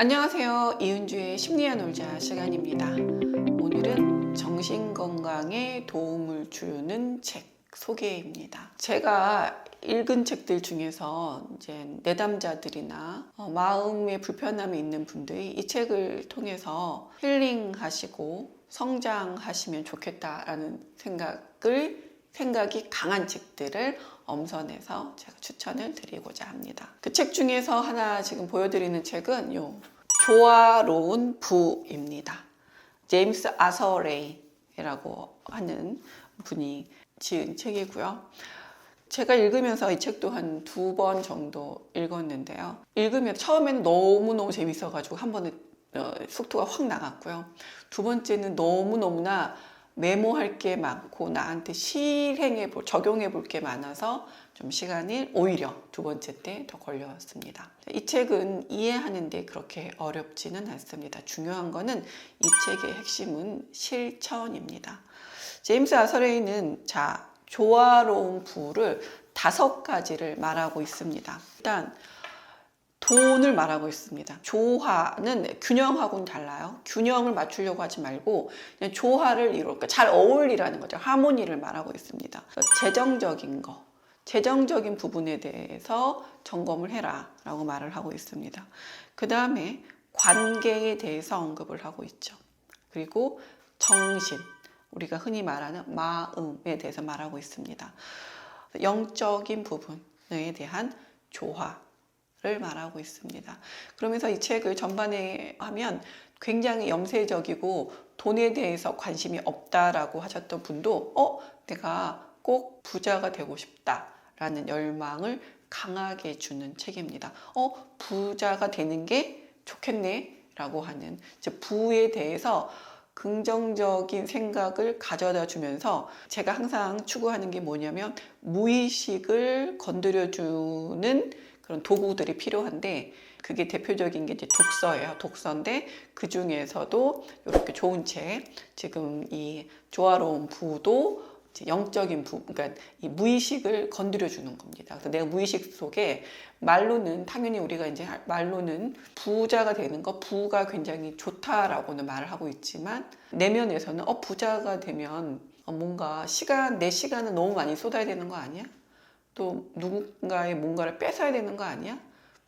안녕하세요. 이은주의 심리학 놀자 시간입니다. 오늘은 정신건강에 도움을 주는 책 소개입니다. 제가 읽은 책들 중에서 이제 내담자들이나 어, 마음에 불편함이 있는 분들이 이 책을 통해서 힐링하시고 성장하시면 좋겠다라는 생각을 생각이 강한 책들을 엄선해서 제가 추천을 드리고자 합니다. 그 책 중에서 하나 지금 보여드리는 책은 요 조화로운 부입니다. 제임스 아서레이라고 하는 분이 지은 책이고요. 제가 읽으면서 이 책도 한 두 번 정도 읽었는데요. 읽으면 처음에는 너무너무 재밌어가지고 한 번에 어, 속도가 확 나갔고요. 두 번째는 너무너무나 메모할 게 많고 나한테 실행해 볼, 적용해 볼 게 많아서 좀 시간이 오히려 두 번째 때 더 걸렸습니다. 이 책은 이해하는데 그렇게 어렵지는 않습니다. 중요한 거는 이 책의 핵심은 실천입니다. 제임스 아서레이는 자, 조화로운 부를 다섯 가지를 말하고 있습니다. 일단 돈을 말하고 있습니다. 조화는 균형하고는 달라요. 균형을 맞추려고 하지 말고 그냥 조화를 이루까 그러니까 잘 어울리라는 거죠. 하모니를 말하고 있습니다. 재정적인 거, 재정적인 부분에 대해서 점검을 해라라고 말을 하고 있습니다. 그 다음에 관계에 대해서 언급을 하고 있죠. 그리고 정신, 우리가 흔히 말하는 마음에 대해서 말하고 있습니다. 영적인 부분에 대한 조화, 를 말하고 있습니다. 그러면서 이 책을 전반에 하면 굉장히 염세적이고 돈에 대해서 관심이 없다라고 하셨던 분도 어 내가 꼭 부자가 되고 싶다라는 열망을 강하게 주는 책입니다. 어 부자가 되는 게 좋겠네라고 하는 부에 대해서 긍정적인 생각을 가져다 주면서 제가 항상 추구하는 게 뭐냐면 무의식을 건드려 주는 그런 도구들이 필요한데 그게 대표적인 게 이제 독서예요. 독서인데 그 중에서도 이렇게 좋은 책, 지금 이 조화로운 부도 영적인 부, 그러니까 이 무의식을 건드려 주는 겁니다. 그래서 내가 무의식 속에 말로는 당연히 우리가 이제 말로는 부자가 되는 거, 부가 굉장히 좋다라고는 말을 하고 있지만 내면에서는 어 부자가 되면 뭔가 시간 내 시간을 너무 많이 쏟아야 되는 거 아니야? 또 누군가의 뭔가를 뺏어야 되는 거 아니야?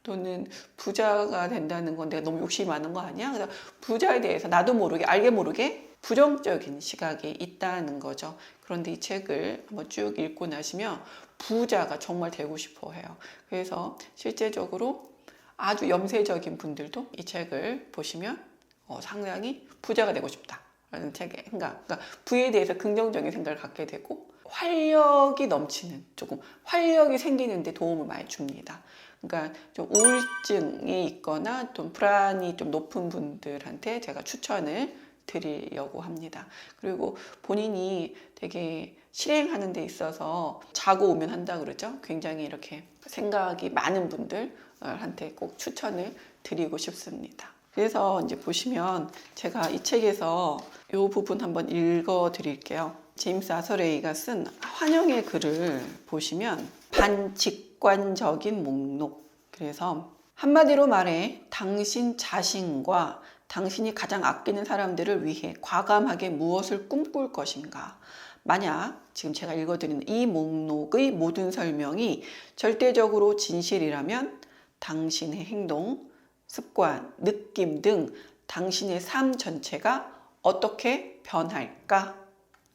또는 부자가 된다는 건 내가 너무 욕심이 많은 거 아니야? 그래서 부자에 대해서 나도 모르게 알게 모르게 부정적인 시각이 있다는 거죠. 그런데 이 책을 한번 쭉 읽고 나시면 부자가 정말 되고 싶어 해요. 그래서 실제적으로 아주 염세적인 분들도 이 책을 보시면 어, 상당히 부자가 되고 싶다라는 책의 생각. 그러니까 부에 대해서 긍정적인 생각을 갖게 되고 활력이 넘치는 조금 활력이 생기는데 도움을 많이 줍니다. 그러니까 좀 우울증이 있거나 좀 불안이 좀 높은 분들한테 제가 추천을 드리려고 합니다. 그리고 본인이 되게 실행하는 데 있어서 자고 오면 한다 그러죠. 굉장히 이렇게 생각이 많은 분들한테 꼭 추천을 드리고 싶습니다. 그래서 이제 보시면 제가 이 책에서 이 부분 한번 읽어 드릴게요. 제임스 아서레이가 쓴 환영의 글을 보시면 반직관적인 목록. 그래서 한마디로 말해 당신 자신과 당신이 가장 아끼는 사람들을 위해 과감하게 무엇을 꿈꿀 것인가. 만약 지금 제가 읽어드리는 이 목록의 모든 설명이 절대적으로 진실이라면 당신의 행동, 습관, 느낌 등 당신의 삶 전체가 어떻게 변할까?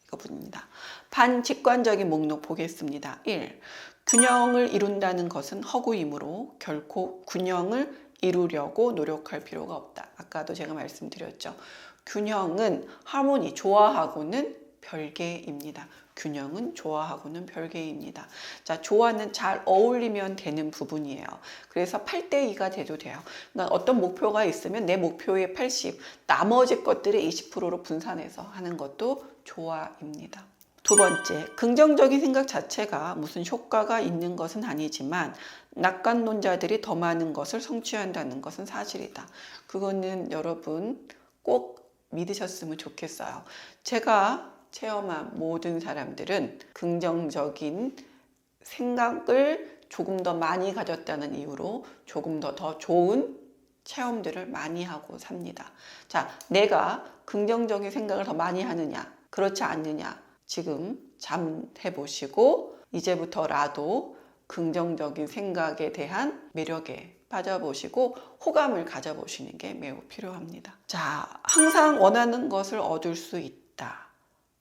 이거분입니다. 반직관적인 목록 보겠습니다. 1. 균형을 이룬다는 것은 허구이므로 결코 균형을 이루려고 노력할 필요가 없다. 아까도 제가 말씀드렸죠. 균형은 하모니, 조화하고는 별개입니다. 균형은 조화하고는 별개입니다. 자, 조화는 잘 어울리면 되는 부분이에요. 그래서 8대 2가 돼도 돼요. 그러니까 어떤 목표가 있으면 내 목표의 80, 나머지 것들의 20%로 분산해서 하는 것도 조화입니다. 두 번째, 긍정적인 생각 자체가 무슨 효과가 있는 것은 아니지만 낙관론자들이 더 많은 것을 성취한다는 것은 사실이다. 그거는 여러분 꼭 믿으셨으면 좋겠어요. 제가 체험한 모든 사람들은 긍정적인 생각을 조금 더 많이 가졌다는 이유로 조금 더 더 좋은 체험들을 많이 하고 삽니다. 자, 내가 긍정적인 생각을 더 많이 하느냐, 그렇지 않느냐, 지금 잠해 보시고, 이제부터라도 긍정적인 생각에 대한 매력에 빠져보시고 호감을 가져보시는 게 매우 필요합니다. 자, 항상 원하는 것을 얻을 수 있다.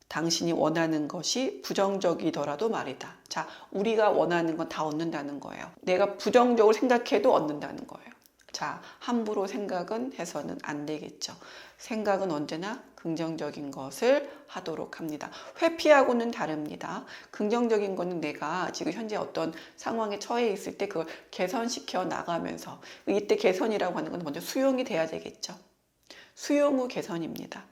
당신이 원하는 것이 부정적이더라도 말이다. 자, 우리가 원하는 건 다 얻는다는 거예요. 내가 부정적으로 생각해도 얻는다는 거예요. 자, 함부로 생각은 해서는 안 되겠죠. 생각은 언제나 긍정적인 것을 하도록 합니다. 회피하고는 다릅니다. 긍정적인 거는 내가 지금 현재 어떤 상황에 처해 있을 때 그걸 개선시켜 나가면서 이때 개선이라고 하는 건 먼저 수용이 돼야 되겠죠. 수용 후 개선입니다.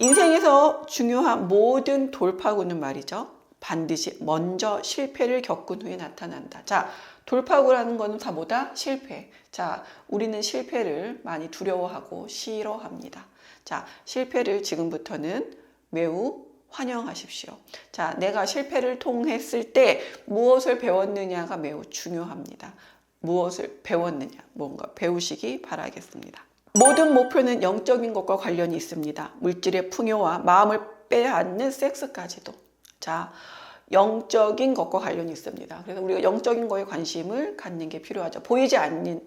인생에서 중요한 모든 돌파구는 말이죠. 반드시 먼저 실패를 겪은 후에 나타난다. 자, 돌파구라는 거는 다 뭐다? 실패. 자, 우리는 실패를 많이 두려워하고 싫어합니다. 자, 실패를 지금부터는 매우 환영하십시오. 자, 내가 실패를 통했을 때 무엇을 배웠느냐가 매우 중요합니다. 무엇을 배웠느냐, 뭔가 배우시기 바라겠습니다. 모든 목표는 영적인 것과 관련이 있습니다. 물질의 풍요와 마음을 빼앗는 섹스까지도. 자, 영적인 것과 관련이 있습니다. 그래서 우리가 영적인 거에 관심을 갖는 게 필요하죠. 보이지 않는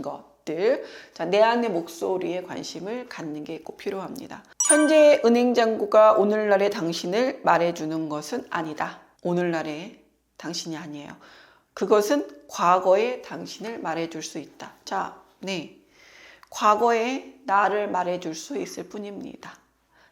것들. 자, 내 안의 목소리에 관심을 갖는 게 꼭 필요합니다. 현재 은행장구가 오늘날의 당신을 말해주는 것은 아니다. 오늘날의 당신이 아니에요. 그것은 과거의 당신을 말해줄 수 있다. 자, 네. 과거의 나를 말해줄 수 있을 뿐입니다.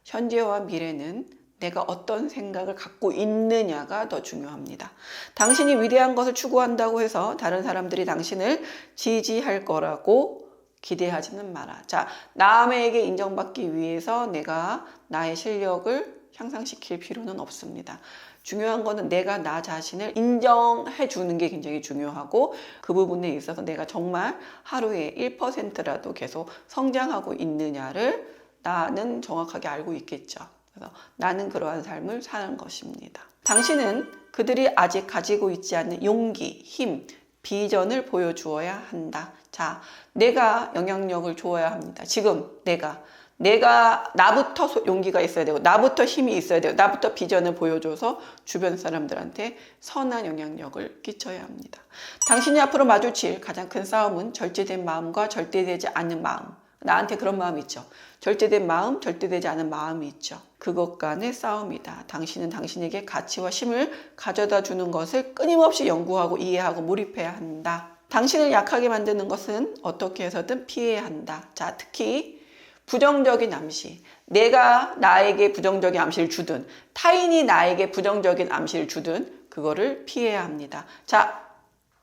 현재와 미래는 내가 어떤 생각을 갖고 있느냐가 더 중요합니다. 당신이 위대한 것을 추구한다고 해서 다른 사람들이 당신을 지지할 거라고 기대하지는 마라. 자, 남에게 인정받기 위해서 내가 나의 실력을 향상시킬 필요는 없습니다. 중요한 거는 내가 나 자신을 인정해 주는 게 굉장히 중요하고 그 부분에 있어서 내가 정말 하루에 1%라도 계속 성장하고 있느냐를 나는 정확하게 알고 있겠죠. 그래서 나는 그러한 삶을 사는 것입니다. 당신은 그들이 아직 가지고 있지 않는 용기, 힘, 비전을 보여주어야 한다. 자, 내가 영향력을 주어야 합니다. 지금 내가 내가 나부터 용기가 있어야 되고 나부터 힘이 있어야 되고 나부터 비전을 보여줘서 주변 사람들한테 선한 영향력을 끼쳐야 합니다. 당신이 앞으로 마주칠 가장 큰 싸움은 절제된 마음과 절대되지 않는 마음. 나한테 그런 마음이 있죠. 절대된 마음, 절대되지 않은 마음이 있죠. 그것 간의 싸움이다. 당신은 당신에게 가치와 힘을 가져다 주는 것을 끊임없이 연구하고 이해하고 몰입해야 한다. 당신을 약하게 만드는 것은 어떻게 해서든 피해야 한다. 자, 특히 부정적인 암시. 내가 나에게 부정적인 암시를 주든 타인이 나에게 부정적인 암시를 주든 그거를 피해야 합니다. 자,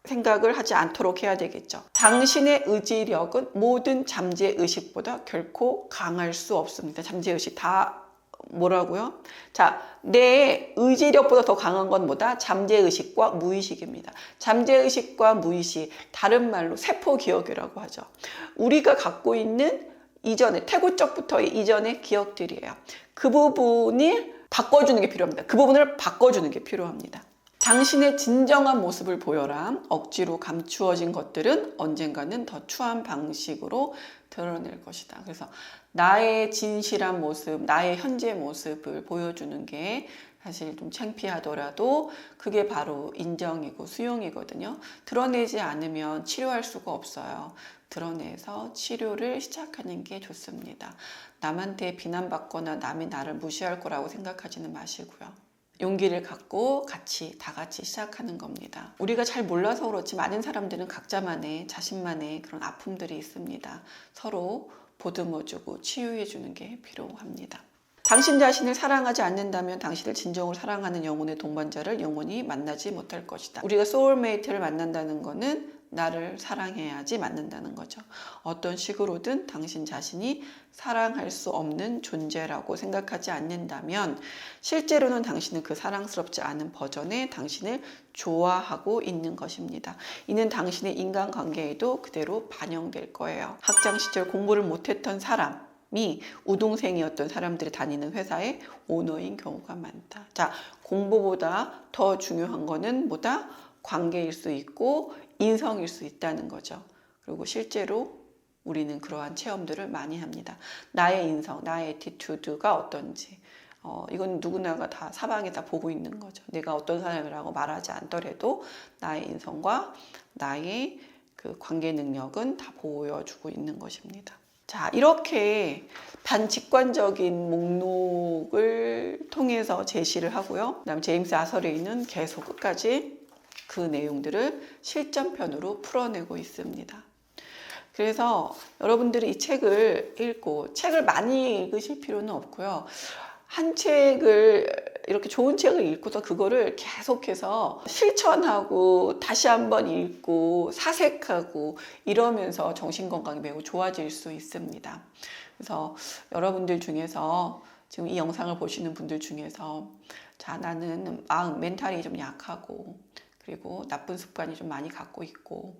생각을 하지 않도록 해야 되겠죠. 당신의 의지력은 모든 잠재 의식보다 결코 강할 수 없습니다. 잠재 의식 다 뭐라고요? 자, 내 의지력보다 더 강한 건 뭐다? 잠재 의식과 무의식입니다. 잠재 의식과 무의식, 다른 말로 세포 기억이라고 하죠. 우리가 갖고 있는 이전에 태고적부터의 이전의 기억들이에요. 그 부분이 바꿔주는 게 필요합니다. 그 부분을 바꿔주는 게 필요합니다. 당신의 진정한 모습을 보여라. 억지로 감추어진 것들은 언젠가는 더 추한 방식으로 드러낼 것이다. 그래서 나의 진실한 모습, 나의 현재 모습을 보여주는 게 사실 좀 창피하더라도 그게 바로 인정이고 수용이거든요. 드러내지 않으면 치료할 수가 없어요. 드러내서 치료를 시작하는 게 좋습니다. 남한테 비난받거나 남이 나를 무시할 거라고 생각하지는 마시고요. 용기를 갖고 같이 다 같이 시작하는 겁니다. 우리가 잘 몰라서 그렇지 많은 사람들은 각자만의 자신만의 그런 아픔들이 있습니다. 서로 보듬어주고 치유해주는 게 필요합니다. 당신 자신을 사랑하지 않는다면 당신을 진정으로 사랑하는 영혼의 동반자를 영원히 만나지 못할 것이다. 우리가 소울메이트를 만난다는 것은 나를 사랑해야지 만난다는 거죠. 어떤 식으로든 당신 자신이 사랑할 수 없는 존재라고 생각하지 않는다면 실제로는 당신은 그 사랑스럽지 않은 버전의 당신을 좋아하고 있는 것입니다. 이는 당신의 인간관계에도 그대로 반영될 거예요. 학창 시절 공부를 못했던 사람, 이 우동생이었던 사람들이 다니는 회사의 오너인 경우가 많다. 자, 공부보다 더 중요한 거는 뭐다? 관계일 수 있고 인성일 수 있다는 거죠. 그리고 실제로 우리는 그러한 체험들을 많이 합니다. 나의 인성, 나의 에티튜드가 어떤지. 어, 이건 누구나가 다 사방에 다 보고 있는 거죠. 내가 어떤 사람이라고 말하지 않더라도 나의 인성과 나의 그 관계 능력은 다 보여주고 있는 것입니다. 자, 이렇게 반직관적인 목록을 통해서 제시를 하고요. 그 다음 제임스 아서레이는 계속 끝까지 그 내용들을 실전편으로 풀어내고 있습니다. 그래서 여러분들이 이 책을 읽고 책을 많이 읽으실 필요는 없고요. 한 책을 이렇게 좋은 책을 읽고서 그거를 계속해서 실천하고 다시 한번 읽고 사색하고 이러면서 정신 건강이 매우 좋아질 수 있습니다. 그래서 여러분들 중에서 지금 이 영상을 보시는 분들 중에서 자 나는 마음 멘탈이 좀 약하고 그리고 나쁜 습관이 좀 많이 갖고 있고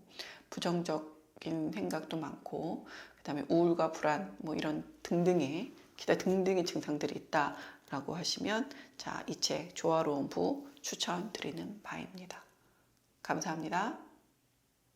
부정적인 생각도 많고 그다음에 우울과 불안 뭐 이런 등등의 기타 등등의 증상들이 있다 라고 하시면 자 이 책 조화로운 부 추천드리는 바입니다. 감사합니다.